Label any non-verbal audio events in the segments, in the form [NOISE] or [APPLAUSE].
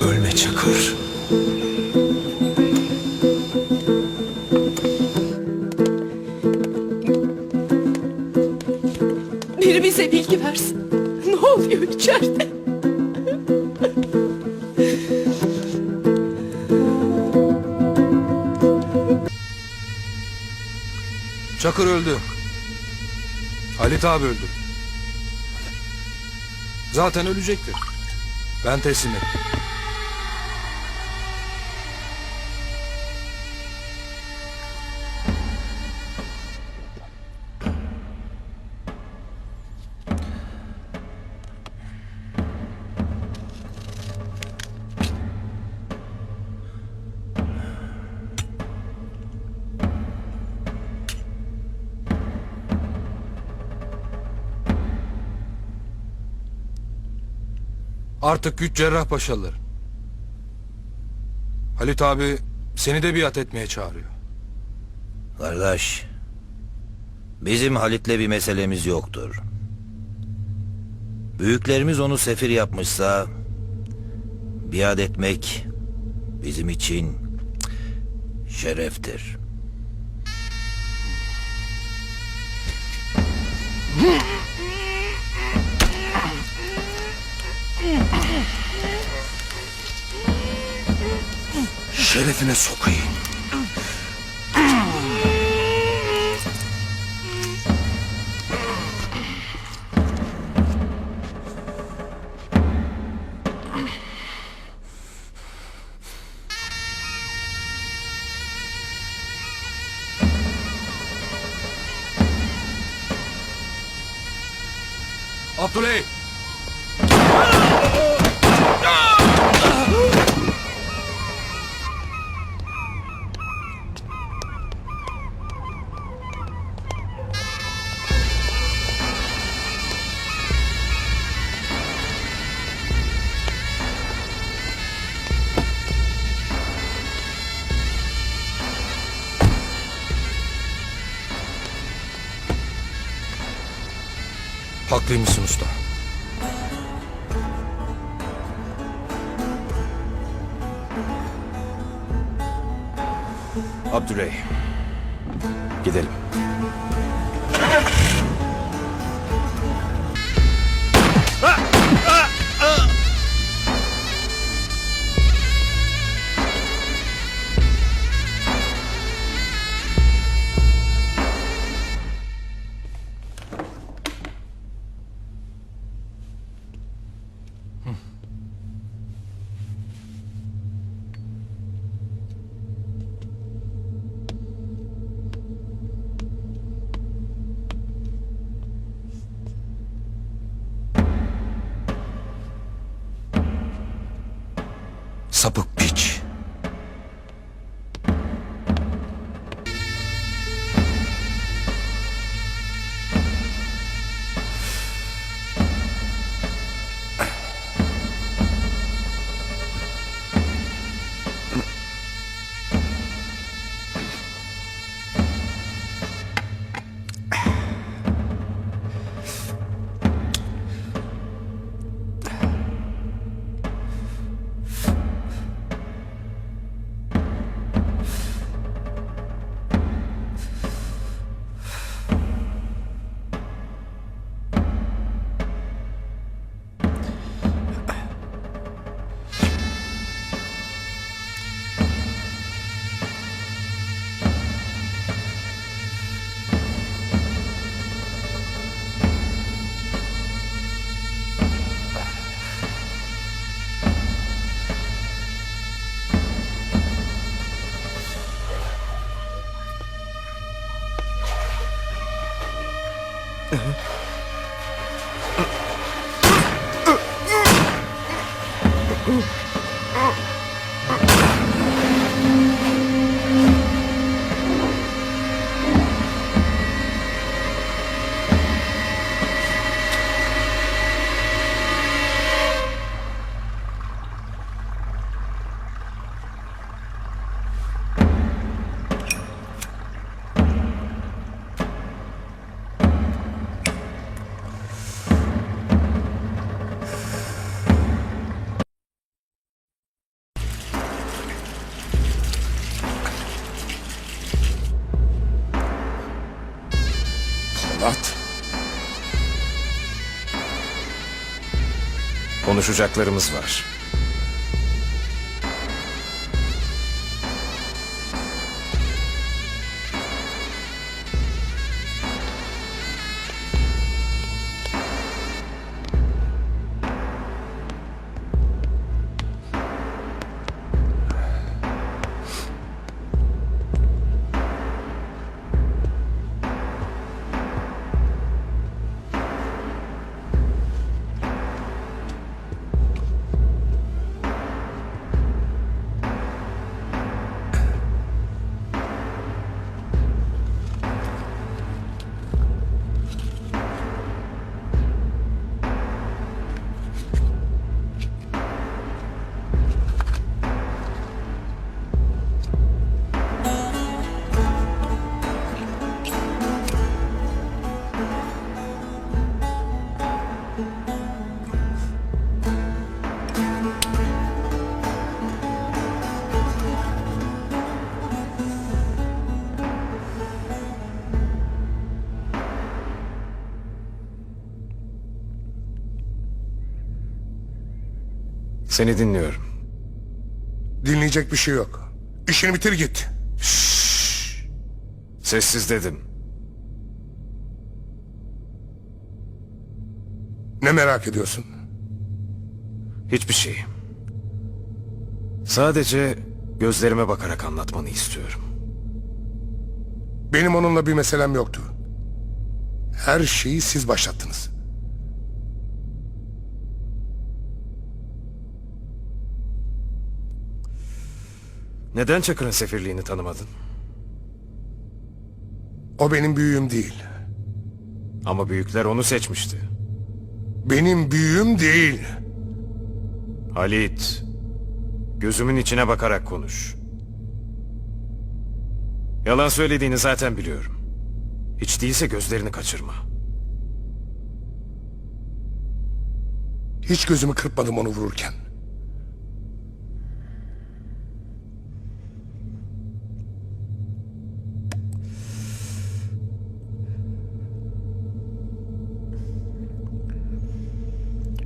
Ölme Çakır. Biri bize bilgi versin. Ne oluyor içeride? Çakır öldü. Halit abi öldü. Zaten ölecektir. Ben teslim ettim. Artık güç Cerrahpaşalılar. Halit abi seni de biat etmeye çağırıyor. Kardeş, bizim Halit'le bir meselemiz yoktur. Büyüklerimiz onu sefir yapmışsa, biat etmek bizim için şereftir. [LAUGHS] Şerefine sokayım. Abdüley! Haklıymışsın usta. Abdüley. Gidelim. Sapık piç. Ooh. Konuşacaklarımız var. Seni dinliyorum. Dinleyecek bir şey yok. İşini bitir git. Sessiz dedim. Ne merak ediyorsun? Hiçbir şey. Sadece gözlerime bakarak anlatmanı istiyorum. Benim onunla bir meselem yoktu. Her şeyi siz başlattınız. Neden Çakır'ın sefirliğini tanımadın? O benim büyüğüm değil. Ama büyükler onu seçmişti. Benim büyüğüm değil. Halit, gözümün içine bakarak konuş. Yalan söylediğini zaten biliyorum. Hiç değilse gözlerini kaçırma. Hiç gözümü kırpmadım onu vururken.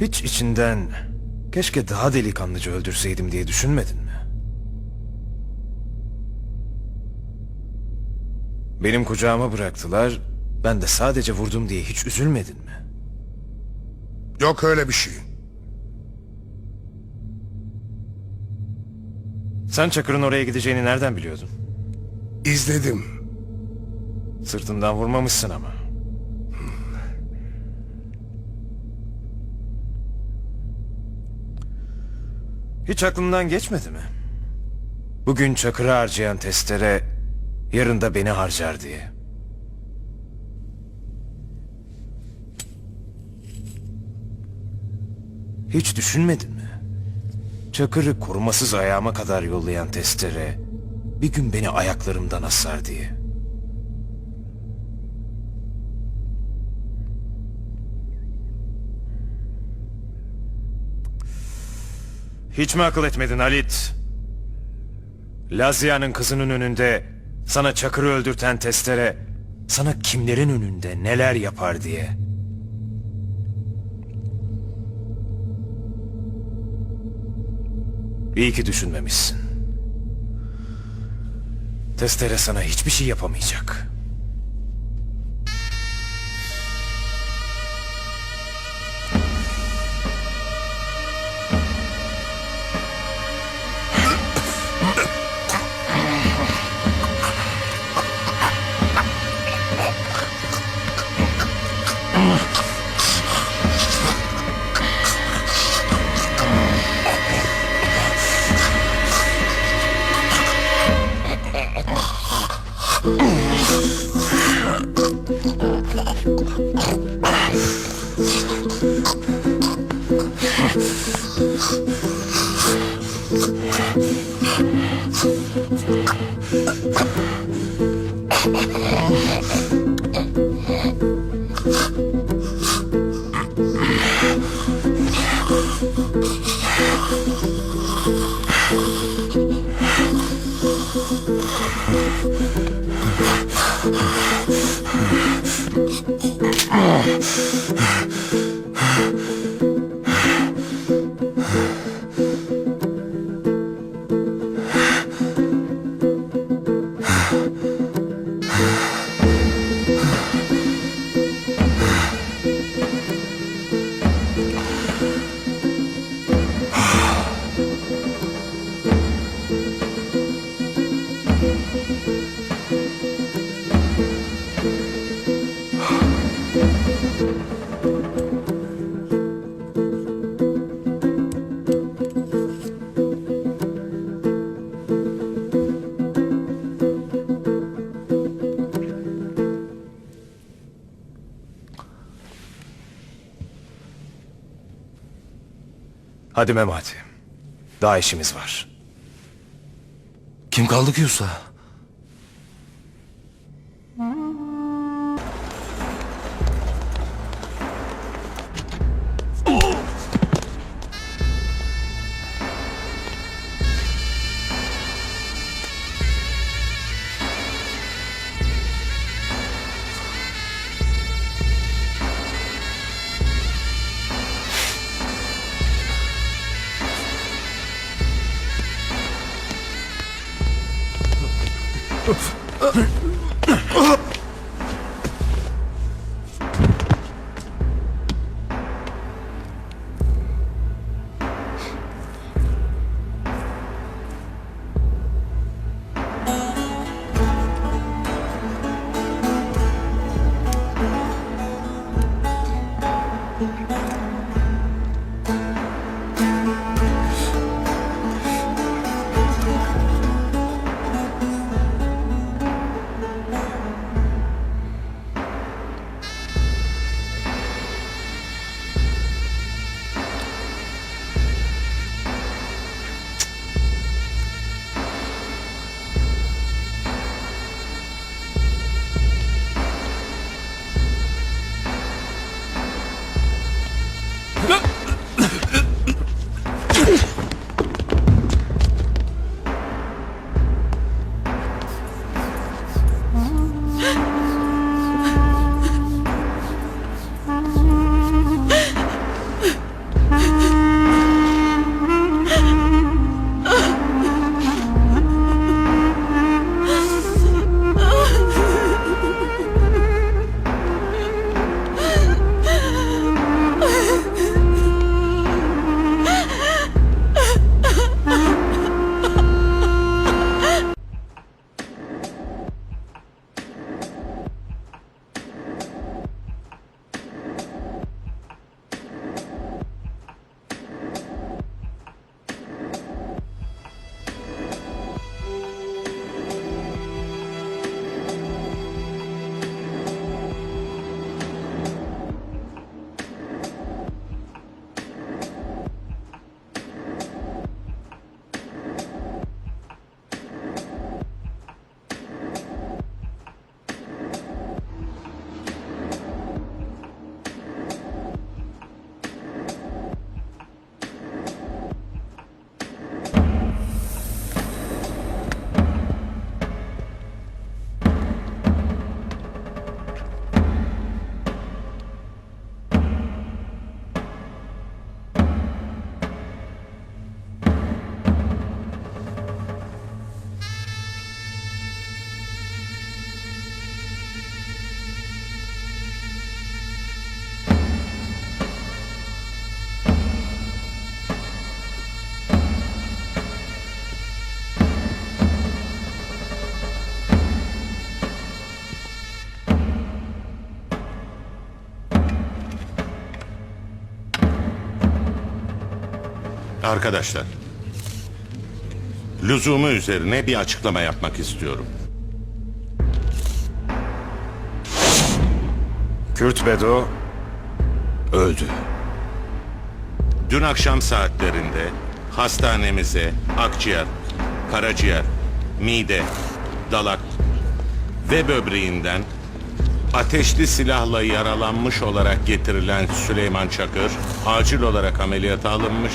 Hiç içinden keşke daha delikanlıca öldürseydim diye düşünmedin mi? Benim kucağıma bıraktılar, ben de sadece vurdum diye hiç üzülmedin mi? Yok öyle bir şey. Sen Çakır'ın oraya gideceğini nereden biliyordun? İzledim. Sırtından vurmamışsın ama. Hiç aklından geçmedi mi? Bugün Çakır'ı harcayan testere yarın da beni harcar diye. Hiç düşünmedin mi? Çakır'ı korumasız ayağıma kadar yollayan testere bir gün beni ayaklarımdan asar diye. Hiç mi akıl etmedin Halit? Lazia'nın kızının önünde sana Çakır'ı öldürten testere sana kimlerin önünde neler yapar diye. İyi ki düşünmemişsin. Testere sana hiçbir şey yapamayacak. Oh. [LAUGHS] Hadi Memati. Daha işimiz var. Kim kaldı ki usta? Oof. Arkadaşlar, lüzumu üzerine bir açıklama yapmak istiyorum. Kürt Bedo öldü. Dün akşam saatlerinde hastanemize akciğer, karaciğer, mide, dalak ve böbreğinden ateşli silahla yaralanmış olarak getirilen Süleyman Çakır acil olarak ameliyata alınmış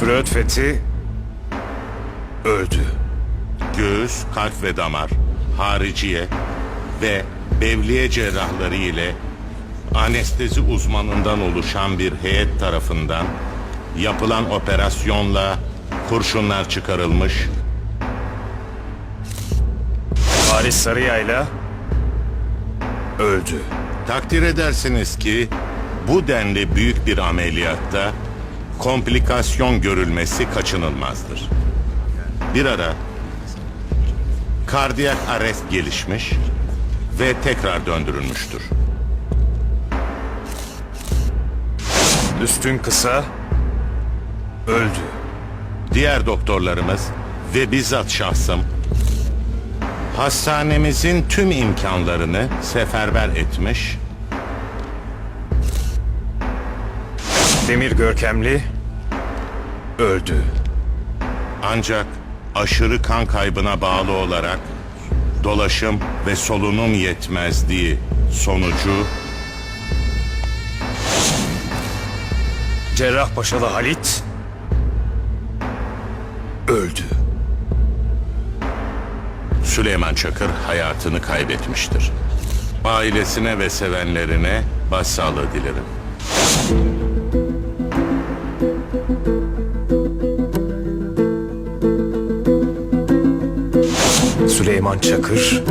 Freud Fethi öldü. göğüs, kalp ve damar, hariciye ve bevliye cerrahları ile anestezi uzmanından oluşan bir heyet tarafından yapılan operasyonla kurşunlar çıkarılmış, Haris Sarıyayla öldü. Takdir edersiniz ki bu denli büyük bir ameliyatta komplikasyon görülmesi kaçınılmazdır. Bir ara kardiyak arrest gelişmiş ve tekrar döndürülmüştür. Üstün kısa öldü. Diğer doktorlarımız ve bizzat şahsım hastanemizin tüm imkanlarını seferber etmiş Demir Görkemli öldü. Ancak aşırı kan kaybına bağlı olarak dolaşım ve solunum yetmezliği sonucu Cerrahpaşalı Halit öldü. Süleyman Çakır hayatını kaybetmiştir. Ailesine ve sevenlerine başsağlığı dilerim. Süleyman Çakır